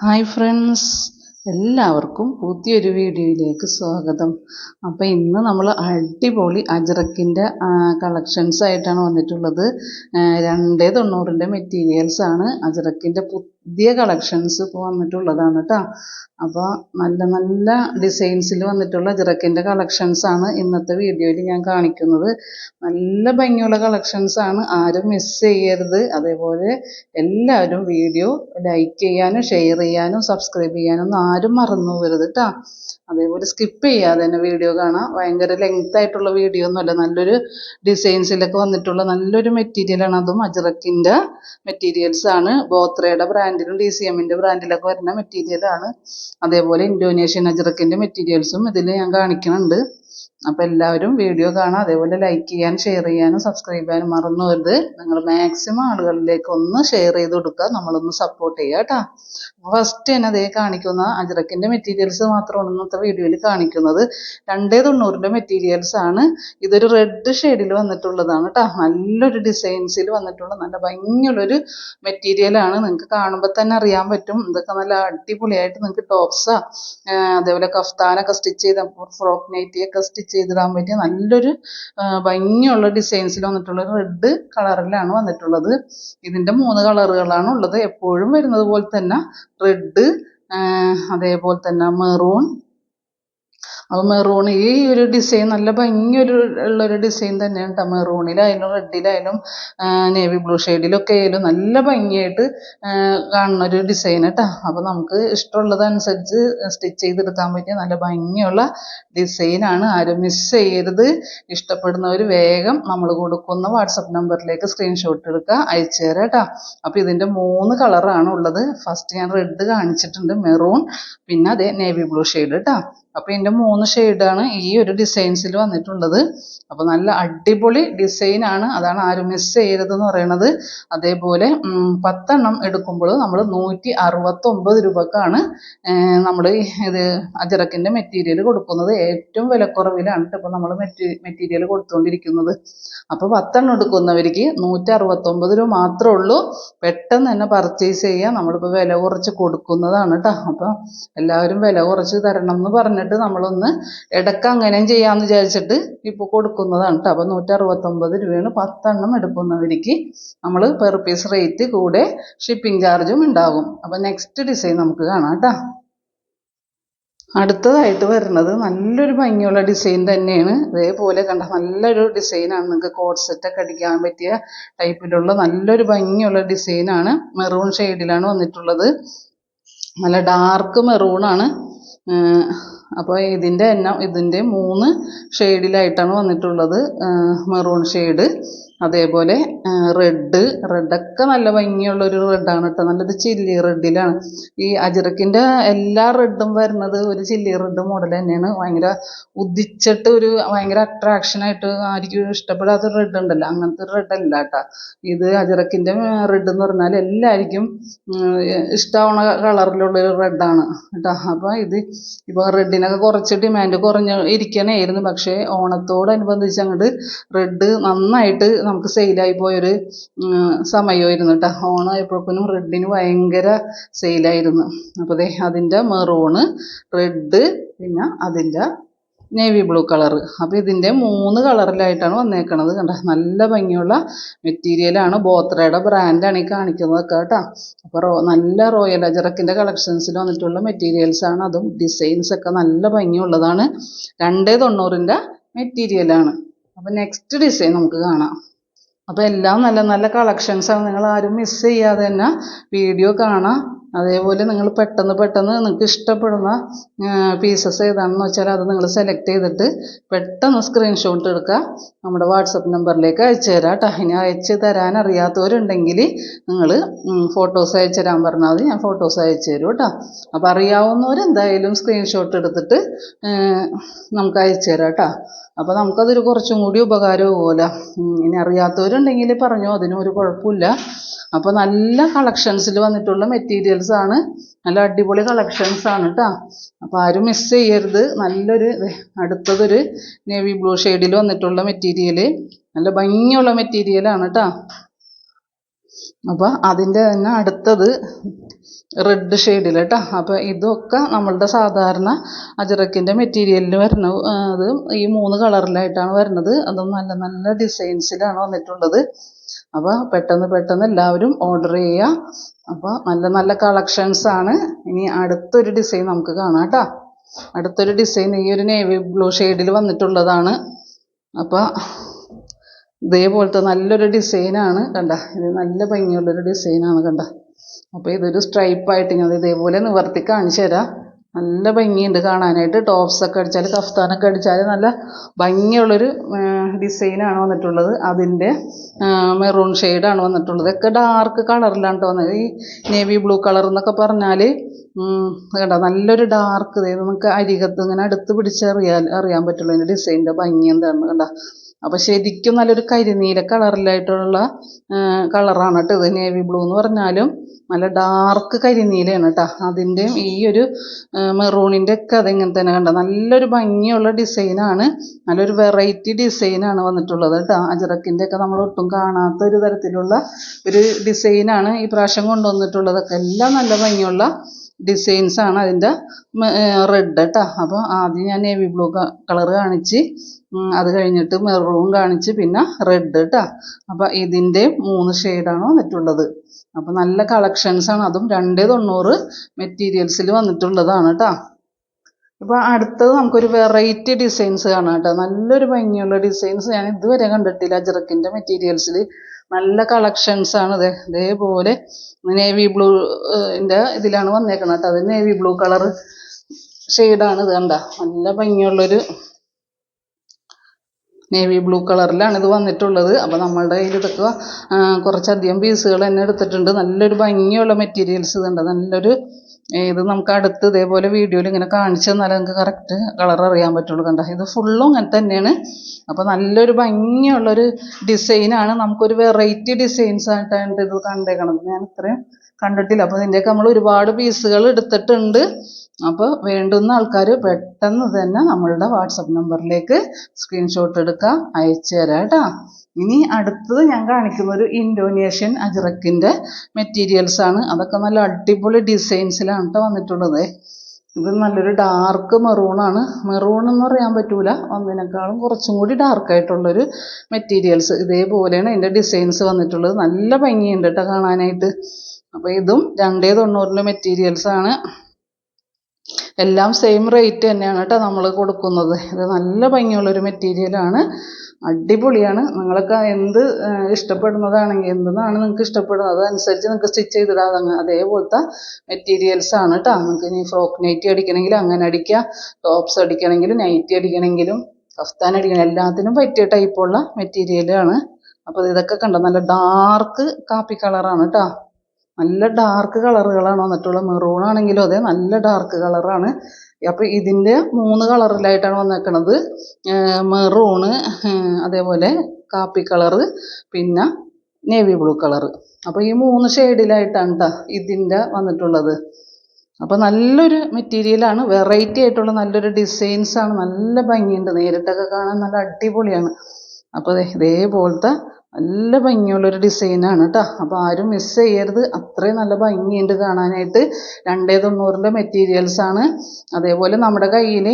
Hi friends എല്ലാവർക്കും പുതിയൊരു വീഡിയോയിലേക്ക് സ്വാഗതം. അപ്പോൾ ഇന്ന് നമ്മൾ അടിപൊളി അജറക്കിന്റെ കളക്ഷൻസ് ആയിട്ടാണ് വന്നിട്ടുള്ളത്. രണ്ടേ തൊണ്ണൂറിന്റെ മെറ്റീരിയൽസാണ് അജറക്കിന്റെ അജ്രക്കിന്റെ പുതിയ കളക്ഷൻസ് ഇപ്പോൾ വന്നിട്ടുള്ളതാണ് കേട്ടോ അപ്പോൾ നല്ല നല്ല ഡിസൈൻസിൽ വന്നിട്ടുള്ള ജിറക്കിന്റെ ആണ് ഇന്നത്തെ വീഡിയോയിൽ ഞാൻ കാണിക്കുന്നത്. നല്ല ഭംഗിയുള്ള കളക്ഷൻസ് ആണ്. ആരും മിസ് ചെയ്യരുത്. അതേപോലെ എല്ലാവരും വീഡിയോ ലൈക്ക് ചെയ്യാനും ഷെയർ ചെയ്യാനും സബ്സ്ക്രൈബ് ചെയ്യാനും ഒന്നും ആരും മറന്നു പോകരുത് കേട്ടോ അതേപോലെ സ്കിപ്പ് ചെയ്യാതെ തന്നെ വീഡിയോ കാണാം. ഭയങ്കര ലെങ്ത് ആയിട്ടുള്ള വീഡിയോ ഒന്നുമല്ല. നല്ലൊരു ഡിസൈൻസിലൊക്കെ വന്നിട്ടുള്ള നല്ലൊരു മെറ്റീരിയലാണ് അതും അജിറക്കിന്റെ മെറ്റീരിയൽസ് ആണ്. ബോത്രയുടെ ബ്രാൻഡിലും ഡി സി എമ്മിന്റെ ബ്രാൻഡിലൊക്കെ വരുന്ന മെറ്റീരിയലാണ് അതേപോലെ ഇൻഡോനേഷ്യൻ അജ്രക്കിന്റെ മെറ്റീരിയൽസും ഇതിൽ ഞാൻ കാണിക്കുന്നുണ്ട് അപ്പോൾ എല്ലാവരും വീഡിയോ കാണാം അതേപോലെ ലൈക്ക് ചെയ്യാനും ഷെയർ ചെയ്യാനും സബ്സ്ക്രൈബ് ചെയ്യാനും മറന്നു പോകരുത് നിങ്ങൾ മാക്സിമം ആളുകളിലേക്ക് ഒന്ന് ഷെയർ ചെയ്ത് കൊടുക്കുക നമ്മളൊന്ന് സപ്പോർട്ട് ചെയ്യുക കേട്ടോ. ഫസ്റ്റ് തന്നെ അതേ കാണിക്കുന്ന അജ്രക്കിന്റെ മെറ്റീരിയൽസ് മാത്രമാണ് ഇന്നത്തെ വീഡിയോയിൽ കാണിക്കുന്നത്. രണ്ടേ തൊണ്ണൂറിന്റെ മെറ്റീരിയൽസ് ആണ്. ഇതൊരു റെഡ് ഷെയ്ഡിൽ വന്നിട്ടുള്ളതാണ് കേട്ടോ. നല്ലൊരു ഡിസൈൻസിൽ വന്നിട്ടുള്ള നല്ല ഭംഗിയുള്ളൊരു മെറ്റീരിയലാണ് നിങ്ങൾക്ക് കാണുമ്പോൾ തന്നെ അറിയാൻ പറ്റും. ഇതൊക്കെ നല്ല അടിപൊളിയായിട്ട് നിങ്ങൾക്ക് ടോപ്സാ അതേപോലെ കഫ്താനൊക്കെ സ്റ്റിച്ച് ചെയ്ത ഫ്രോക്ക് നൈറ്റിയൊക്കെ സ്റ്റിച്ച് ചെയ്തിടാൻ പറ്റിയ നല്ലൊരു ഭംഗിയുള്ള ഡിസൈൻസിൽ വന്നിട്ടുള്ള റെഡ് കളറിലാണ് വന്നിട്ടുള്ളത്. ഇതിന്റെ മൂന്ന് കളറുകളാണ് ഉള്ളത്. എപ്പോഴും വരുന്നത് പോലെ തന്നെ റെഡ് അതേപോലെ തന്നെ മെറൂൺ അത് മെറൂൺ ഈ ഒരു ഡിസൈൻ നല്ല ഭംഗിയൊരു ഉള്ളൊരു ഡിസൈൻ തന്നെയാണ് കേട്ടോ മെറൂണിലായാലും റെഡിലായാലും നേവി ബ്ലൂ ഷെയ്ഡിലൊക്കെ ആയാലും നല്ല ഭംഗിയായിട്ട് കാണുന്ന ഒരു ഡിസൈൻ കേട്ടോ അപ്പോൾ നമുക്ക് ഇഷ്ടമുള്ളതനുസരിച്ച് സ്റ്റിച്ച് ചെയ്തെടുക്കാൻ പറ്റിയ നല്ല ഭംഗിയുള്ള ഡിസൈനാണ് ആരും മിസ് ചെയ്യരുത്. ഇഷ്ടപ്പെടുന്നവർ വേഗം നമ്മൾ കൊടുക്കുന്ന വാട്സപ്പ് നമ്പറിലേക്ക് സ്ക്രീൻഷോട്ട് എടുക്കുക അയച്ചു തരാം കേട്ടോ അപ്പോൾ ഇതിന്റെ മൂന്ന് കളറാണ് ഉള്ളത്. ഫസ്റ്റ് ഞാൻ റെഡ് കാണിച്ചിട്ടുണ്ട് മെറൂൺ പിന്നെ അതേ നേവി ബ്ലൂ ഷെയ്ഡ് കേട്ടോ അപ്പോൾ ഇതിന്റെ മൂന്ന് ഷെയ്ഡാണ് ഈ ഒരു ഡിസൈൻസിൽ വന്നിട്ടുള്ളത്. അപ്പോൾ നല്ല അടിപൊളി ഡിസൈൻ ആണ് അതാണ് ആരും മിസ് ചെയ്യരുതെന്ന് പറയണത്. അതേപോലെ പത്തെണ്ണം എടുക്കുമ്പോൾ നമ്മൾ നൂറ്റി അറുപത്തൊമ്പത് രൂപക്കാണ് നമ്മൾ ഇത് അജറക്കിന്റെ മെറ്റീരിയൽ കൊടുക്കുന്നത്. ഏറ്റവും വിലക്കുറവിലാണ് ഇപ്പോൾ നമ്മൾ മെറ്റീ മെറ്റീരിയൽ കൊടുത്തുകൊണ്ടിരിക്കുന്നത് അപ്പോൾ പത്തെണ്ണം എടുക്കുന്നവർക്ക് നൂറ്റി അറുപത്തൊമ്പത് രൂപ മാത്രമേ ഉള്ളൂ. പെട്ടെന്ന് തന്നെ പർച്ചേസ് ചെയ്യുക നമ്മളിപ്പോൾ വില കുറച്ച് കൊടുക്കുന്നതാണ് കേട്ടോ അപ്പോൾ എല്ലാവരും വില കുറച്ച് തരണം എന്ന് പറഞ്ഞിട്ട് നമ്മളൊന്ന് ഇടയ്ക്ക് അങ്ങനെയും ചെയ്യാമെന്ന് വിചാരിച്ചിട്ട് ഇപ്പോൾ കൊടുക്കുന്നതാണ് കേട്ടോ അപ്പോൾ നൂറ്ററുപത്തൊമ്പത് രൂപയാണ് പത്തെണ്ണം എടുക്കുന്നവർക്ക് നമ്മൾ പെർ പീസ് റേറ്റ് കൂടെ ഷിപ്പിംഗ് ചാർജും ഉണ്ടാകും. അപ്പോൾ നെക്സ്റ്റ് ഡിസൈൻ നമുക്ക് കാണാം കേട്ടോ അടുത്തതായിട്ട് വരുന്നത് നല്ലൊരു ഭംഗിയുള്ള ഡിസൈൻ തന്നെയാണ്. ഇതേപോലെ കണ്ട നല്ലൊരു ഡിസൈനാണ് നിങ്ങൾക്ക് കോഡ് സെറ്റൊക്കെ അടിക്കാൻ പറ്റിയ ടൈപ്പിലുള്ള നല്ലൊരു ഭംഗിയുള്ള ഡിസൈനാണ് മെറൂൺ ഷെയ്ഡിലാണ് വന്നിട്ടുള്ളത്. നല്ല ഡാർക്ക് മെറൂണാണ് അപ്പോൾ ഇതിന്റെ എണ്ണം ഇതിന്റെ മൂന്ന് ഷെയ്ഡിലായിട്ടാണ് വന്നിട്ടുള്ളത്. മെറൂൺ ഷെയ്ഡ് അതേപോലെ റെഡ്. റെഡൊക്കെ നല്ല ഭംഗിയുള്ളൊരു റെഡാണ് കേട്ടോ. നല്ലൊരു ചില്ലി റെഡിലാണ്. ഈ അജിറക്കിന്റെ എല്ലാ റെഡും വരുന്നത് ഒരു ചില്ലി റെഡ് മോഡൽ തന്നെയാണ്. ഭയങ്കര ഉദിച്ചിട്ട് ഒരു ഭയങ്കര അട്രാക്ഷനായിട്ട് ആയിരിക്കും ഇഷ്ടപ്പെടാത്ത റെഡ് ഉണ്ടല്ലോ. അങ്ങനത്തെ ഒരു റെഡ് അല്ല കേട്ടോ. ഇത് അജിറക്കിന്റെ റെഡ് എന്ന് പറഞ്ഞാൽ എല്ലാവർക്കും ഇഷ്ടമാവണ കളറിലുള്ള ഒരു റെഡാണ് കേട്ടോ. അപ്പോൾ ഇത് ഇപ്പോൾ റെഡിനൊക്കെ കുറച്ച് ഡിമാൻഡ് കുറഞ്ഞ് ഇരിക്കണമായിരുന്നു പക്ഷേ ഓണത്തോടനുബന്ധിച്ച് അങ്ങോട്ട് റെഡ് നന്നായിട്ട് നമുക്ക് സെയിലായി പോയൊരു സമയമായിരുന്നു കേട്ടോ ഓണമായപ്പോഴേക്കും റെഡിന് ഭയങ്കര സെയിലായിരുന്നു അപ്പോൾ ദേ അതിന്റെ മെറൂണ് റെഡ് പിന്നെ അതിന്റെ നേവി ബ്ലൂ കളർ അപ്പോൾ ഇതിന്റെ മൂന്ന് കളറിലായിട്ടാണ് വന്നേക്കണത് കണ്ട? നല്ല ഭംഗിയുള്ള മെറ്റീരിയലാണ് ബോത്രയുടെ ബ്രാൻഡാണ് ഈ കാണിക്കുന്നതൊക്കെ കേട്ടോ. അപ്പോൾ റോ നല്ല റോയൽ അജറക്കിന്റെ കളക്ഷൻസിൽ വന്നിട്ടുള്ള മെറ്റീരിയൽസാണ് അതും ഡിസൈൻസ് ഒക്കെ നല്ല ഭംഗിയുള്ളതാണ്. രണ്ടേ തൊണ്ണൂറിന്റെ മെറ്റീരിയലാണ് അപ്പോൾ നെക്സ്റ്റ് ഡിസൈൻ നമുക്ക് കാണാം. അപ്പോൾ എല്ലാം നല്ല നല്ല കളക്ഷൻസാണ് നിങ്ങൾ ആരും മിസ് ചെയ്യാതെ തന്നെ വീഡിയോ കാണാം. അതേപോലെ നിങ്ങൾ പെട്ടെന്ന് പെട്ടെന്ന് നിങ്ങൾക്ക് ഇഷ്ടപ്പെടുന്ന പീസസ് ഏതാണെന്ന് വെച്ചാൽ അത് നിങ്ങൾ സെലക്ട് ചെയ്തിട്ട് പെട്ടെന്ന് സ്ക്രീൻഷോട്ട് എടുക്കുക. നമ്മുടെ വാട്സപ്പ് നമ്പറിലേക്ക് അയച്ചു തരാം കേട്ടോ. ഇനി അയച്ച് തരാൻ അറിയാത്തവരുണ്ടെങ്കിൽ നിങ്ങൾ ഫോട്ടോസ് അയച്ചു തരാൻ പറഞ്ഞാൽ ഞാൻ ഫോട്ടോസ് അയച്ചു തരും കേട്ടോ. അപ്പോൾ അറിയാവുന്നവർ എന്തായാലും സ്ക്രീൻഷോട്ട് എടുത്തിട്ട് നമുക്ക് അയച്ചു തരാം കേട്ടോ. അപ്പോൾ നമുക്കതൊരു കുറച്ചും കൂടി ഉപകാരമാവുമല്ലോ ഇനി അറിയാത്തവരുണ്ടെങ്കിൽ പറഞ്ഞോ. അതിനും ഒരു കുഴപ്പമില്ല. അപ്പോൾ നല്ല കളക്ഷൻസിൽ വന്നിട്ടുള്ള മെറ്റീരിയൽസ് ആണ്. നല്ല അടിപൊളി കളക്ഷൻസ് ആണ് കേട്ടോ അപ്പോൾ ആരും മിസ് ചെയ്യരുത്. നല്ലൊരു അടുത്തതൊരു നേവി ബ്ലൂ ഷെയ്ഡിൽ വന്നിട്ടുള്ള മെറ്റീരിയൽ നല്ല ഭംഗിയുള്ള മെറ്റീരിയലാണ് കേട്ടോ അപ്പോൾ അതിന്റെ തന്നെ അടുത്തത് റെഡ് ഷെയ്ഡിൽ കേട്ടോ അപ്പോൾ ഇതൊക്കെ നമ്മളുടെ സാധാരണ അജറക്കിന്റെ മെറ്റീരിയലിന് വരുന്ന അത് ഈ മൂന്ന് കളറിലായിട്ടാണ് വരുന്നത്. അതും നല്ല നല്ല ഡിസൈൻസിലാണ് വന്നിട്ടുള്ളത്. അപ്പോൾ പെട്ടെന്ന് പെട്ടെന്ന് എല്ലാവരും ഓർഡർ ചെയ്യുക അപ്പോൾ നല്ല നല്ല കളക്ഷൻസ് ആണ്. ഇനി അടുത്തൊരു ഡിസൈൻ നമുക്ക് കാണാം കേട്ടോ. അടുത്തൊരു ഡിസൈൻ ഈ ഒരു നേവി ബ്ലൂ ഷെയ്ഡിൽ വന്നിട്ടുള്ളതാണ്. അപ്പോൾ ഇതേപോലത്തെ നല്ലൊരു ഡിസൈനാണ് കണ്ട. ഇത് നല്ല ഭംഗിയുള്ളൊരു ഡിസൈനാണ് കണ്ട. അപ്പോൾ ഇതൊരു സ്ട്രൈപ്പായിട്ട് ഞാൻ ഇതേപോലെ നിവർത്തി കാണിച്ചു തരാം നല്ല ഭംഗിയുണ്ട് കാണാനായിട്ട്. ടോപ്സ് ഒക്കെ അടിച്ചാൽ കഫ്താനൊക്കെ അടിച്ചാൽ നല്ല ഭംഗിയുള്ളൊരു ഡിസൈനാണ് വന്നിട്ടുള്ളത്. അതിന്റെ മെറൂൺ ഷെയ്ഡാണ് വന്നിട്ടുള്ളത്. ഒക്കെ ഡാർക്ക് കളറിലാണ് കേട്ടോ വന്നത്. ഈ നേവി ബ്ലൂ കളർ എന്നൊക്കെ പറഞ്ഞാൽ കണ്ടോ? നല്ലൊരു ഡാർക്ക് നമുക്ക് അരികത്ത് ഇങ്ങനെ അടുത്ത് പിടിച്ചറിയാൻ അറിയാൻ പറ്റുള്ളൂ അതിന്റെ ഡിസൈനിന്റെ ഭംഗി എന്താണെന്ന് കണ്ടോ? അപ്പോൾ ശരിക്കും നല്ലൊരു കരിനീല കളറിലായിട്ടുള്ള കളറാണ് കേട്ടോ ഇത് നേവി ബ്ലൂ എന്ന് പറഞ്ഞാലും. നല്ല ഡാർക്ക് കരിനീലയാണ് കേട്ടോ. അതിന്റെയും ഈ ഒരു മെറൂണിന്റെ ഒക്കെ അതിങ്ങനെ തന്നെ കണ്ടോ? നല്ലൊരു ഭംഗിയുള്ള ഡിസൈനാണ് നല്ലൊരു വെറൈറ്റി ഡിസൈനാണ് വന്നിട്ടുള്ളത് കേട്ടോ. അജറക്കിന്റെ ഒക്കെ നമ്മൾ ഒട്ടും കാണാത്ത ഒരു തരത്തിലുള്ള ഒരു ഡിസൈനാണ് ഈ പ്രാവശ്യം കൊണ്ടുവന്നിട്ടുള്ളതൊക്കെ എല്ലാം നല്ല ഭംഗിയുള്ള ഡിസൈൻസാണ് അതിന്റെ റെഡ് കേട്ടോ. അപ്പോൾ ആദ്യം ഞാൻ നേവി ബ്ലൂ കളർ കാണിച്ച് അത് കഴിഞ്ഞിട്ട് മെറൂൺ കാണിച്ച് പിന്നെ റെഡ് കേട്ടോ അപ്പോൾ ഇതിന്റെ മൂന്ന് ഷെയ്ഡാണ് വന്നിട്ടുള്ളത്. അപ്പോൾ നല്ല കളക്ഷൻസ് ആണ്. അതും രണ്ടേ തൊണ്ണൂറ് മെറ്റീരിയൽസിൽ വന്നിട്ടുള്ളതാണ് കേട്ടോ ഇപ്പോൾ അടുത്തത് നമുക്കൊരു വെറൈറ്റി ഡിസൈൻസ് കാണാം കേട്ടോ നല്ലൊരു ഭംഗിയുള്ള ഡിസൈൻസ് ഞാൻ ഇതുവരെ കണ്ടിട്ടില്ല. ജെറക്കിന്റെ മെറ്റീരിയൽസിൽ നല്ല കളക്ഷൻസ് ആണ് അതെ ഇതേപോലെ നേവി ബ്ലൂ ന്റെ ഇതിലാണ് വന്നേക്കുന്നത് കേട്ടോ അത് നേവി ബ്ലൂ കളർ ഷെയ്ഡാണ് ഇത് കണ്ട. നല്ല ഭംഗിയുള്ളൊരു നേവി ബ്ലൂ കളറിലാണ് ഇത് വന്നിട്ടുള്ളത്. അപ്പോൾ നമ്മളുടെ കയ്യിൽ ഇതൊക്കെ കുറച്ചധികം പീസുകൾ തന്നെ എടുത്തിട്ടുണ്ട്. നല്ലൊരു ഭംഗിയുള്ള മെറ്റീരിയൽസ് ഇതുണ്ട് നല്ലൊരു ഇത് നമുക്ക് അടുത്ത് ഇതേപോലെ വീഡിയോയിൽ ഇങ്ങനെ കാണിച്ചു തന്നാലേ നമുക്ക് കറക്റ്റ് കളർ അറിയാൻ പറ്റുള്ളൂ കണ്ട? ഇത് ഫുള്ളും അങ്ങനെ തന്നെയാണ്. അപ്പോൾ നല്ലൊരു ഭംഗിയുള്ളൊരു ഡിസൈനാണ് നമുക്കൊരു വെറൈറ്റി ഡിസൈൻസ് ആയിട്ടാണ് ഇത് കണ്ടേക്കണത്. ഞാൻ ഇത്രയും കണ്ടിട്ടില്ല. അപ്പോൾ ഇതിന്റെയൊക്കെ നമ്മൾ ഒരുപാട് പീസുകൾ എടുത്തിട്ടുണ്ട്. അപ്പോൾ വേണ്ടുന്ന ആൾക്കാർ പെട്ടെന്ന് തന്നെ നമ്മളുടെ വാട്സപ്പ് നമ്പറിലേക്ക് സ്ക്രീൻഷോട്ട് എടുക്കുക അയച്ചു തരാം കേട്ടോ. ഇനി അടുത്തത് ഞാൻ കാണിക്കുന്ന ഒരു ഇൻഡോനേഷ്യൻ അജ്രക്കിന്റെ മെറ്റീരിയൽസ് ആണ് അതൊക്കെ നല്ല അടിപൊളി ഡിസൈൻസിലാണ് കേട്ടോ വന്നിട്ടുള്ളത്. ഇത് നല്ലൊരു ഡാർക്ക് മെറൂണാണ് മെറൂൺ എന്ന് പറയാൻ പറ്റൂല. ഒന്നിനേക്കാളും കുറച്ചും കൂടി ഡാർക്കായിട്ടുള്ളൊരു മെറ്റീരിയൽസ് ഇതേപോലെയാണ് ഇതിന്റെ ഡിസൈൻസ് വന്നിട്ടുള്ളത്. നല്ല ഭംഗിയുണ്ട് കേട്ടോ കാണാനായിട്ട്. അപ്പോൾ ഇതും രണ്ടേ തൊണ്ണൂറിന്റെ മെറ്റീരിയൽസാണ് എല്ലാം സെയിം റേറ്റ് തന്നെയാണ് കേട്ടോ നമ്മൾ കൊടുക്കുന്നത്. ഇത് നല്ല ഭംഗിയുള്ളൊരു മെറ്റീരിയലാണ് അടിപൊളിയാണ്. നിങ്ങളൊക്കെ എന്ത് ഇഷ്ടപ്പെടുന്നതാണെങ്കിൽ എന്തെന്നാണ് നിങ്ങൾക്ക് ഇഷ്ടപ്പെടുന്നത്? അതനുസരിച്ച് നിങ്ങൾക്ക് സ്റ്റിച്ച് ചെയ്തിടാം. അങ്ങ് അതേപോലത്തെ മെറ്റീരിയൽസ് ആണ് കേട്ടോ. നിങ്ങൾക്ക് ഇനി ഫ്രോക്ക് നൈറ്റി അടിക്കണമെങ്കിൽ അങ്ങനെ അടിക്കാം ടോപ്സ് അടിക്കണമെങ്കിലും നൈറ്റി അടിക്കണമെങ്കിലും കഫ്താൻ അടിക്കണം. എല്ലാത്തിനും പറ്റിയ ടൈപ്പുള്ള മെറ്റീരിയലാണ് അപ്പോൾ ഇതൊക്കെ കണ്ടോ? നല്ല ഡാർക്ക് കാപ്പി കളറാണ് കേട്ടോ. നല്ല ഡാർക്ക് കളറുകളാണ് വന്നിട്ടുള്ളത് മെറൂൺ ആണെങ്കിലും അതെ നല്ല ഡാർക്ക് കളറാണ് അപ്പോൾ ഇതിന്റെ മൂന്ന് കളറിലായിട്ടാണ് വന്നേക്കണത്. മെറൂണ് അതേപോലെ കാപ്പി കളറ് പിന്നെ നേവി ബ്ലൂ കളറ് അപ്പോൾ ഈ മൂന്ന് ഷെയ്ഡിലായിട്ടാണ് കേട്ടോ ഇതിന്റെ വന്നിട്ടുള്ളത്. അപ്പോൾ നല്ലൊരു മെറ്റീരിയലാണ് വെറൈറ്റി ആയിട്ടുള്ള നല്ലൊരു ഡിസൈൻസ് ആണ്. നല്ല ഭംഗിയുണ്ട്. നേരിട്ടൊക്കെ കാണാൻ നല്ല അടിപൊളിയാണ്. അപ്പോൾ ഇതേപോലത്തെ നല്ല ഭംഗിയുള്ളൊരു ഡിസൈനാണ് കേട്ടോ അപ്പോൾ ആരും മിസ് ചെയ്യരുത്. അത്രയും നല്ല ഭംഗിയുണ്ട് കാണാനായിട്ട്. രണ്ടേ തൊണ്ണൂറിന്റെ മെറ്റീരിയൽസ് ആണ്. അതേപോലെ നമ്മുടെ കയ്യിൽ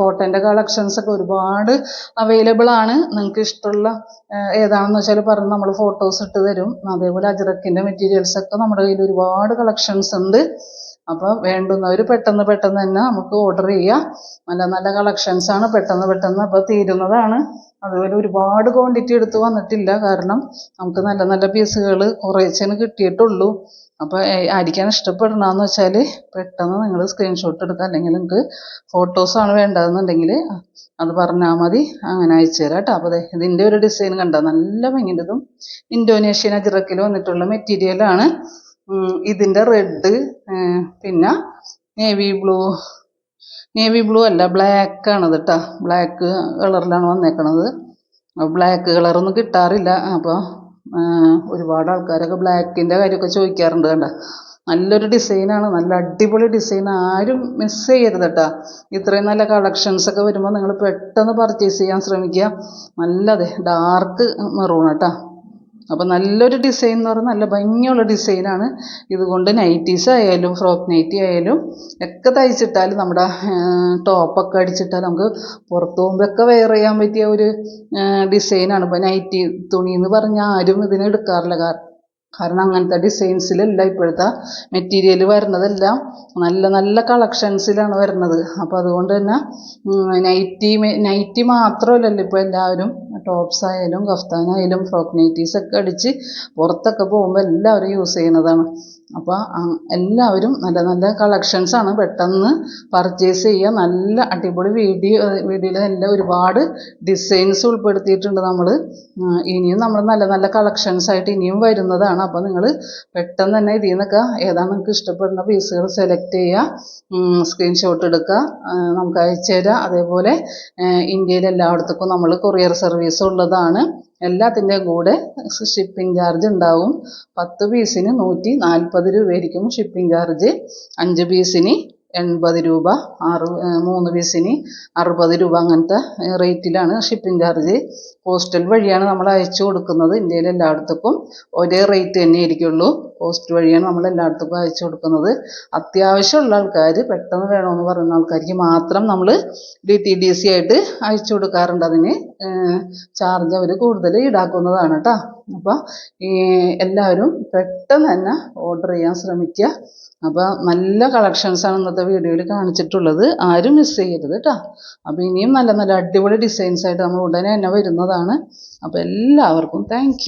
കോട്ടന്റെ കളക്ഷൻസ് ഒക്കെ ഒരുപാട് അവൈലബിൾ ആണ്. നിങ്ങൾക്ക് ഇഷ്ടമുള്ള ഏതാണെന്ന് വെച്ചാൽ പറഞ്ഞ് നമ്മൾ ഫോട്ടോസ് ഇട്ട് തരും. അതേപോലെ അജ്രക്കിന്റെ മെറ്റീരിയൽസ് ഒക്കെ നമ്മുടെ കയ്യിൽ ഒരുപാട് കളക്ഷൻസ് ഉണ്ട്. അപ്പോൾ വേണ്ടുന്നവർ പെട്ടെന്ന് പെട്ടെന്ന് തന്നെ നമുക്ക് ഓർഡർ ചെയ്യാം. നല്ല നല്ല കളക്ഷൻസ് ആണ് പെട്ടെന്ന് പെട്ടെന്ന് അപ്പോൾ തീരുന്നതാണ്. അതുപോലെ ഒരുപാട് ക്വാണ്ടിറ്റി എടുത്ത് വന്നിട്ടില്ല. കാരണം നമുക്ക് നല്ല നല്ല പീസുകൾ കുറേശ്ശേന് കിട്ടിയിട്ടുള്ളൂ. അപ്പോൾ അടിക്കാൻ ഇഷ്ടപ്പെടണമെന്ന് വെച്ചാൽ പെട്ടെന്ന് നിങ്ങൾ സ്ക്രീൻഷോട്ട് എടുക്കുക. അല്ലെങ്കിൽ നിങ്ങൾക്ക് ഫോട്ടോസാണ് വേണ്ടതെന്നുണ്ടെങ്കിൽ അത് പറഞ്ഞാൽ മതി. അങ്ങനെ അയച്ചു തരാം കേട്ടോ. അപ്പോൾ ദേ ഇതിന്റെ ഒരു ഡിസൈൻ കണ്ടോ? നല്ല ഭംഗിയുണ്ട് ഇൻഡോനേഷ്യൻ അജിറക്കിൽ വന്നിട്ടുള്ള മെറ്റീരിയലാണ് ഇതിന്റെ റെഡ് പിന്നെ നേവി ബ്ലൂ നേവി ബ്ലൂ അല്ല ബ്ലാക്ക് ആണ് കേട്ടോ ബ്ലാക്ക് കളറിലാണ് വന്നേക്കണത്. ബ്ലാക്ക് കളറൊന്നും കിട്ടാറില്ല. അപ്പോൾ ഒരുപാട് ആൾക്കാരൊക്കെ ബ്ലാക്കിന്റെ കാര്യമൊക്കെ ചോദിക്കാറുണ്ട് കണ്ട. നല്ലൊരു ഡിസൈനാണ് നല്ല അടിപൊളി ഡിസൈൻ ആരും മിസ് ചെയ്യരുത് കേട്ടോ ഇത്രയും നല്ല കളക്ഷൻസ് ഒക്കെ വരുമ്പോൾ നിങ്ങൾ പെട്ടെന്ന് പർച്ചേസ് ചെയ്യാൻ ശ്രമിക്കുക. നല്ലത് ഡാർക്ക് മെറൂൺ കേട്ടോ അപ്പോൾ നല്ലൊരു ഡിസൈൻ എന്ന് പറഞ്ഞാൽ നല്ല ഭംഗിയുള്ള ഡിസൈനാണ് ഇതുകൊണ്ട് നൈറ്റീസ് ആയാലും ഫ്രോക്ക് നൈറ്റി ആയാലും ഒക്കെ തയ്ച്ചിട്ടാൽ നമ്മുടെ ടോപ്പൊക്കെ അടിച്ചിട്ടാൽ നമുക്ക് പുറത്ത് പോകുമ്പോഴൊക്കെ വെയർ ചെയ്യാൻ പറ്റിയ ഒരു ഡിസൈനാണ് ഇപ്പോൾ നൈറ്റി തുണി എന്ന് പറഞ്ഞാൽ ആരും ഇതിനെ എടുക്കാറില്ല. കാ- കാരണം അങ്ങനത്തെ ഡിസൈൻസിലല്ല ഇപ്പോഴത്തെ മെറ്റീരിയൽ വരുന്നതെല്ലാം. നല്ല നല്ല കളക്ഷൻസിലാണ് വരുന്നത്. അപ്പോൾ അതുകൊണ്ട് തന്നെ നൈറ്റി നൈറ്റി മാത്രമല്ലല്ലോ ഇപ്പോൾ എല്ലാവരും ടോപ്സ് ആയാലും കഫ്താനായാലും ഫ്രോക്ക് നൈറ്റീസ് ഒക്കെ അടിച്ച് പുറത്തൊക്കെ പോകുമ്പോൾ എല്ലാവരും യൂസ് ചെയ്യുന്നതാണ്. അപ്പോൾ എല്ലാവരും നല്ല നല്ല കളക്ഷൻസ് ആണ് പെട്ടെന്ന് പർച്ചേസ് ചെയ്യുക നല്ല അടിപൊളി വീഡിയോ വീഡിയോയിൽ തന്നെ ഒരുപാട് ഡിസൈൻസ് ഉൾപ്പെടുത്തിയിട്ടുണ്ട് നമ്മൾ ഇനിയും നമ്മൾ നല്ല നല്ല കളക്ഷൻസ് ആയിട്ട് ഇനിയും വരുന്നതാണ്. അപ്പോൾ നിങ്ങൾ പെട്ടെന്ന് തന്നെ ഇതിൽ നിന്നൊക്കെ ഏതാണ് നിങ്ങൾക്ക് ഇഷ്ടപ്പെടുന്ന പീസുകൾ സെലക്ട് ചെയ്യുക സ്ക്രീൻഷോട്ട് എടുക്കുക നമുക്ക് അയച്ചു തരാം. അതേപോലെ ഇന്ത്യയിൽ എല്ലായിടത്തേക്കും നമ്മൾ കൊറിയർ സർവീസ് ഉള്ളതാണ്. എല്ലാത്തിന്റെയും കൂടെ ഷിപ്പിംഗ് ചാർജ് ഉണ്ടാവും. പത്ത് പീസിന് നൂറ്റി നാൽപ്പത് രൂപയായിരിക്കും ഷിപ്പിംഗ് ചാർജ് അഞ്ച് പീസിന് എൺപത് രൂപ ആറ് മൂന്ന് പീസിന് അറുപത് രൂപ അങ്ങനത്തെ റേറ്റിലാണ് ഷിപ്പിംഗ് ചാർജ് പോസ്റ്റൽ വഴിയാണ് നമ്മൾ അയച്ചു കൊടുക്കുന്നത്. ഇന്ത്യയിൽ എല്ലായിടത്തേക്കും ഒരേ റേറ്റ് തന്നെ ആയിരിക്കുള്ളൂ പോസ്റ്റ് വഴിയാണ് നമ്മൾ എല്ലായിടത്തും അയച്ചു കൊടുക്കുന്നത്. അത്യാവശ്യമുള്ള ആൾക്കാർ പെട്ടെന്ന് വേണമെന്ന് പറയുന്ന ആൾക്കാർക്ക് മാത്രം നമ്മൾ ഡി ടി ഡി സി ആയിട്ട് അയച്ചു കൊടുക്കാറുണ്ട്. അതിന് ചാർജ് അവർ കൂടുതൽ ഈടാക്കുന്നതാണ് കേട്ടോ അപ്പോൾ എല്ലാവരും പെട്ടെന്ന് തന്നെ ഓർഡർ ചെയ്യാൻ ശ്രമിക്കുക അപ്പോൾ നല്ല കളക്ഷൻസാണ് ഇന്നത്തെ വീഡിയോയിൽ കാണിച്ചിട്ടുള്ളത്. ആരും മിസ് ചെയ്യരുത് കേട്ടോ അപ്പോൾ ഇനിയും നല്ല നല്ല അടിപൊളി ഡിസൈൻസ് ആയിട്ട് നമ്മൾ ഉടനെ തന്നെ വരുന്നതാണ്. അപ്പോൾ എല്ലാവർക്കും താങ്ക്